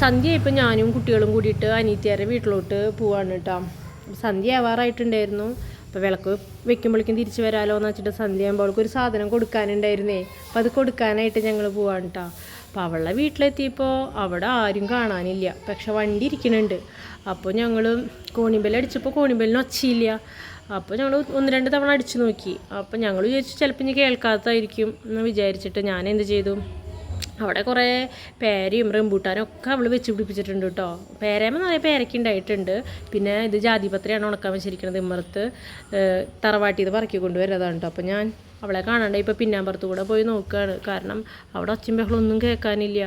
സന്ധ്യ ഇപ്പം ഞാനും കുട്ടികളും കൂടിയിട്ട് അനീത്തിയാരെ വീട്ടിലോട്ട് പോവാണ് കേട്ടോ. സന്ധ്യ ആവാറായിട്ടുണ്ടായിരുന്നു. അപ്പോൾ വിളക്ക് വെക്കുമ്പോഴേക്കും തിരിച്ചു വരാമല്ലോ എന്ന് വെച്ചിട്ട് സന്ധ്യ ആകുമ്പോൾ ഒരു സാധനം കൊടുക്കാനുണ്ടായിരുന്നേ. അപ്പോൾ അത് കൊടുക്കാനായിട്ട് ഞങ്ങൾ പോവാണ് കേട്ടോ. അപ്പോൾ അവളുടെ വീട്ടിലെത്തിയപ്പോൾ അവിടെ ആരും കാണാനില്ല. പക്ഷെ വണ്ടി ഇരിക്കുന്നുണ്ട് അപ്പോൾ ഞങ്ങൾ കോണിമ്പൽ അടിച്ചപ്പോൾ കോണിമ്പലിന് ഒച്ചയില്ല. അപ്പോൾ ഞങ്ങൾ ഒന്ന് രണ്ട് തവണ അടിച്ചു നോക്കി. അപ്പോൾ ഞങ്ങൾ വിചാരിച്ചു ചിലപ്പോൾ ഇനി കേൾക്കാത്തതായിരിക്കും എന്ന് വിചാരിച്ചിട്ട് ഞാൻ എന്ത് ചെയ്തു? അവിടെ കുറേ പേരയും റംബൂട്ടാനും ഒക്കെ അവൾ വെച്ച് പിടിപ്പിച്ചിട്ടുണ്ട് കേട്ടോ. പേരേമ്മ നിറയെ പേരയ്ക്ക് ഉണ്ടായിട്ടുണ്ട്. പിന്നെ ഇത് ജാതിപത്രിയാണ് ഉണക്കാൻ വെച്ചിരിക്കുന്നത് ഇമ്മറത്ത്. തറവാട്ടിൽ ഇത് പറക്കി കൊണ്ടുവരുന്നതാണ് കേട്ടോ. അപ്പോൾ ഞാൻ അവളെ കാണാണ്ട് ഇപ്പോൾ പിന്നാമ്പുറത്ത് കൂടെ പോയി നോക്കുകയാണ് കാരണം അവിടെ ഒച്ചയും ബഹളമൊന്നും കേൾക്കാനില്ല.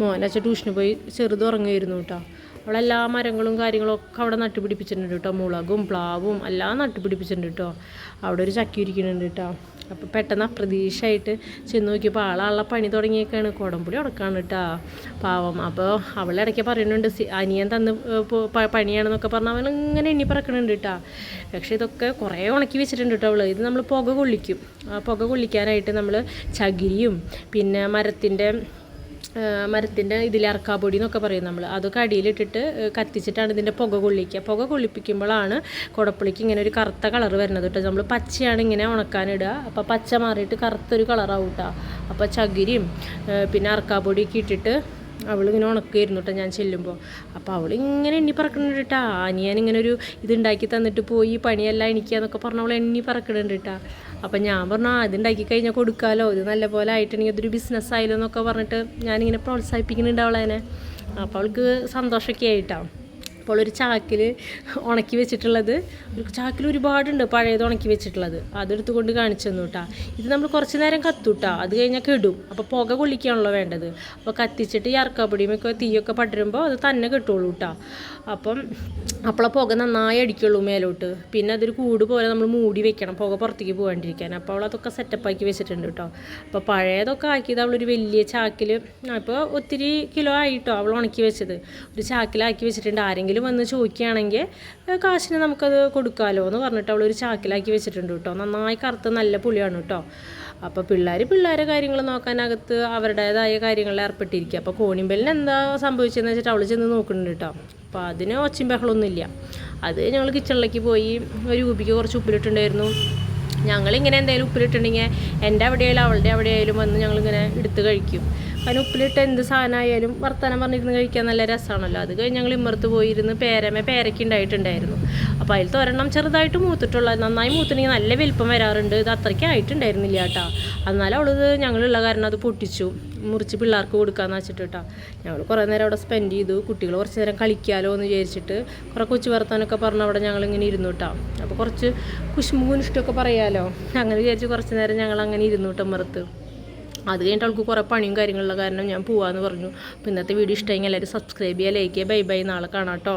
മോനച്ച ട്യൂഷന് പോയി ചെറുത് ഉറങ്ങുമായിരുന്നു കേട്ടോ. അവളെല്ലാ മരങ്ങളും കാര്യങ്ങളും ഒക്കെ അവിടെ നട്ടുപിടിപ്പിച്ചിട്ടുണ്ട് കേട്ടോ. മുളകും പ്ലാവും എല്ലാം നട്ടുപിടിപ്പിച്ചിട്ടുണ്ട് കേട്ടോ. അവിടെ ഒരു ചക്കി ഇരിക്കുന്നുണ്ട് കേട്ടോ. അപ്പോൾ പെട്ടെന്ന് അപ്രതീക്ഷയായിട്ട് ചെന്ന് നോക്കിയപ്പോൾ ആളാളെ പണി തുടങ്ങിയേക്കാണ്. കുടംപുളി ഉടക്കാണ് കേട്ടോ. പാവം. അപ്പോൾ അവളിടയ്ക്ക് പറയുന്നുണ്ട് സി- അനിയൻ തന്ന് പണിയാണെന്നൊക്കെ പറഞ്ഞാൽ അവൻ ഇങ്ങനെ എണ്ണി പറക്കണുണ്ട് കേട്ടോ. പക്ഷേ ഇതൊക്കെ കുറേ ഉണക്കി വെച്ചിട്ടുണ്ട് കേട്ടോ അവൾ ഇത് നമ്മൾ പുക കൊള്ളിക്കും. ആ പുക കൊള്ളിക്കാനായിട്ട് നമ്മൾ ചകിരിയും പിന്നെ മരത്തിന്റെ മരത്തിന്റെ ഇതിൽ അറക്കാപ്പൊടി എന്നൊക്കെ പറയും നമ്മൾ അതൊക്കെ അടിയിലിട്ടിട്ട് കത്തിച്ചിട്ടാണ് ഇതിന്റെ പുക കൊള്ളിക്കുക. പുക കൊള്ളിപ്പിക്കുമ്പോഴാണ് കുടപ്പുളിക്ക് ഇങ്ങനെ ഒരു കറുത്ത കളർ വരുന്നത് കേട്ടോ. നമ്മൾ പച്ചയാണ് ഇങ്ങനെ ഉണക്കാനിടുക. അപ്പോൾ പച്ച മാറിയിട്ട് കറുത്തൊരു കളറാവും കേട്ടോ. അപ്പോൾ ചകിരിയും പിന്നെ അറക്കാപ്പൊടിയൊക്കെ ഇട്ടിട്ട് അവളിങ്ങനെ ഉണക്കുമായിരുന്നു കേട്ടോ ഞാൻ ചെല്ലുമ്പോൾ അപ്പോൾ അവളിങ്ങനെ എണ്ണി പറക്കണുണ്ട് കേട്ടോ അനിയൻ ഇങ്ങനെ ഒരു ഇതുണ്ടാക്കി തന്നിട്ട് പോയി പണിയെല്ലാം എനിക്കാന്നൊക്കെ പറഞ്ഞ അവൾ എണ്ണി പറക്കണുണ്ട് കേട്ടോ അപ്പം ഞാൻ പറഞ്ഞു ആ ഇതുണ്ടാക്കി കഴിഞ്ഞാൽ കൊടുക്കാമല്ലോ ഇത് നല്ല പോലെ ആയിട്ടുണ്ടെങ്കിൽ അതൊരു ബിസിനസ് ആയാലോ എന്നൊക്കെ പറഞ്ഞിട്ട് ഞാനിങ്ങനെ പ്രോത്സാഹിപ്പിക്കുന്നുണ്ട് അവളെ അപ്പോൾ അവൾക്ക് സന്തോഷമൊക്കെ ആയിട്ടാണ് അപ്പോൾ ഒരു ചാക്കിൽ ഉണക്കി വെച്ചിട്ടുള്ളത്. ഒരു ചാക്കിൽ ഒരുപാടുണ്ട് പഴയത് ഉണക്കി വെച്ചിട്ടുള്ളത്. അതെടുത്ത് കൊണ്ട് കാണിച്ചു തന്നു ഇത് നമ്മൾ കുറച്ച് നേരം കത്തൂട്ടാ അത് കഴിഞ്ഞാൽ കെടും. അപ്പോൾ പുക കൊള്ളിക്കാണല്ലോ വേണ്ടത്. അപ്പോൾ കത്തിച്ചിട്ട് ഈ അറക്കാപ്പൊടിയുമൊക്കെ തീയൊക്കെ പടരുമ്പോൾ അത് തന്നെ കിട്ടുള്ളൂ കേട്ടോ അപ്പം അപ്പോൾ പുക നന്നായി അടിക്കുള്ളൂ മേലോട്ട്. പിന്നെ അതൊരു കൂട് പോലെ നമ്മൾ മൂടി വെക്കണം പുക പുറത്തേക്ക് പോകാണ്ടിരിക്കാൻ. അപ്പോൾ അവൾ അതൊക്കെ സെറ്റപ്പാക്കി വെച്ചിട്ടുണ്ട് കേട്ടോ അപ്പോൾ പഴയതൊക്കെ ആക്കിയത് അവളൊരു വലിയ ചാക്കിൽ അപ്പോൾ ഒത്തിരി കിലോ ആയിട്ടോ അവൾ ഉണക്കി വെച്ചത്. ഒരു ചാക്കിലാക്കി വെച്ചിട്ടുണ്ട്. ആരെങ്കിലും വന്ന് ചോദിക്കുകയാണെങ്കിൽ കാശിന് നമുക്കത് കൊടുക്കാമല്ലോ എന്ന് പറഞ്ഞിട്ട് അവൾ ഒരു ചാക്കിലാക്കി വെച്ചിട്ടുണ്ട് കേട്ടോ. നന്നായി കറുത്ത നല്ല പുളിയാണ് കേട്ടോ. അപ്പോൾ പിള്ളേർ പിള്ളേരെ കാര്യങ്ങൾ നോക്കാനകത്ത് അവരുടേതായ കാര്യങ്ങളിൽ ഏർപ്പെട്ടിരിക്കുക. അപ്പോൾ കോണിമ്പലിന് എന്താ സംഭവിച്ചതെന്ന് വെച്ചിട്ട് അവൾ ചെന്ന് നോക്കുന്നുണ്ട് കേട്ടോ. അപ്പോൾ അതിന് ഒച്ചയും ബഹളമൊന്നുമില്ല. അത് ഞങ്ങൾ കിച്ചണിലേക്ക് പോയി ഒരു രൂപയ്ക്ക് കുറച്ച് ഉപ്പിലിട്ടുണ്ടായിരുന്നു. ഞങ്ങളിങ്ങനെ എന്തെങ്കിലും ഉപ്പിലിട്ടുണ്ടെങ്കിൽ എന്റെ അവിടെയായാലും അവളുടെ അവിടെയായാലും വന്ന് ഞങ്ങളിങ്ങനെ എടുത്ത് കഴിക്കും. അതിന് ഉപ്പിലിട്ട് എന്ത് സാധനമായാലും വർത്തമാനം പറഞ്ഞിരുന്ന് കഴിക്കാൻ നല്ല രസമാണല്ലോ അത് കഴിഞ്ഞ് ഞങ്ങൾ ഇമ്മർത്ത് പോയിരുന്ന് പേരമേ പേരയ്ക്ക് ഉണ്ടായിട്ടുണ്ടായിരുന്നു. അപ്പോൾ അതിൽ ഒരെണ്ണം ചെറുതായിട്ട് മൂത്തിട്ടുള്ള നന്നായി മൂത്തിനെങ്കിൽ നല്ല വലിപ്പം വരാറുണ്ട്. ഇത് അത്രയ്ക്ക് ആയിട്ടുണ്ടായിരുന്നില്ല കേട്ടോ. എന്നാലും അവളിത് ഞങ്ങളുള്ള കാരണം അത് പൊട്ടിച്ചു. മുറിച്ച് പിള്ളേർക്ക് കൊടുക്കാന്ന് വെച്ചിട്ട് കേട്ടോ. ഞങ്ങൾ കുറേ നേരം അവിടെ സ്പെൻഡ് ചെയ്തു. കുട്ടികൾ കുറച്ച് നേരം കളിക്കാലോ എന്ന് വിചാരിച്ചിട്ട് കുറേ കൊച്ചു വർത്താനൊക്കെ പറഞ്ഞ് അവിടെ ഞങ്ങളിങ്ങനെ ഇരുന്നു കേട്ടോ. അപ്പോൾ കുറച്ച് കുശുമ്പും പറയാമല്ലോ അങ്ങനെ വിചാരിച്ച് കുറച്ച് നേരം ഞങ്ങൾ അങ്ങനെ ഇരുന്നു കേട്ടോ മറുത്ത്. അത് കഴിഞ്ഞിട്ട് അവൾക്ക് കുറേ പണിയും കാര്യങ്ങളുള്ള കാരണം ഞാൻ പോവാന്ന് പറഞ്ഞു. അപ്പോൾ ഇന്നത്തെ വീഡിയോ ഇഷ്ടമെങ്കിൽ എല്ലാവരും സബ്സ്ക്രൈബ് ചെയ്യുക ലൈക്ക് ചെയ്യുക. ബൈ ബൈ നാളെ കാണാം കേട്ടോ.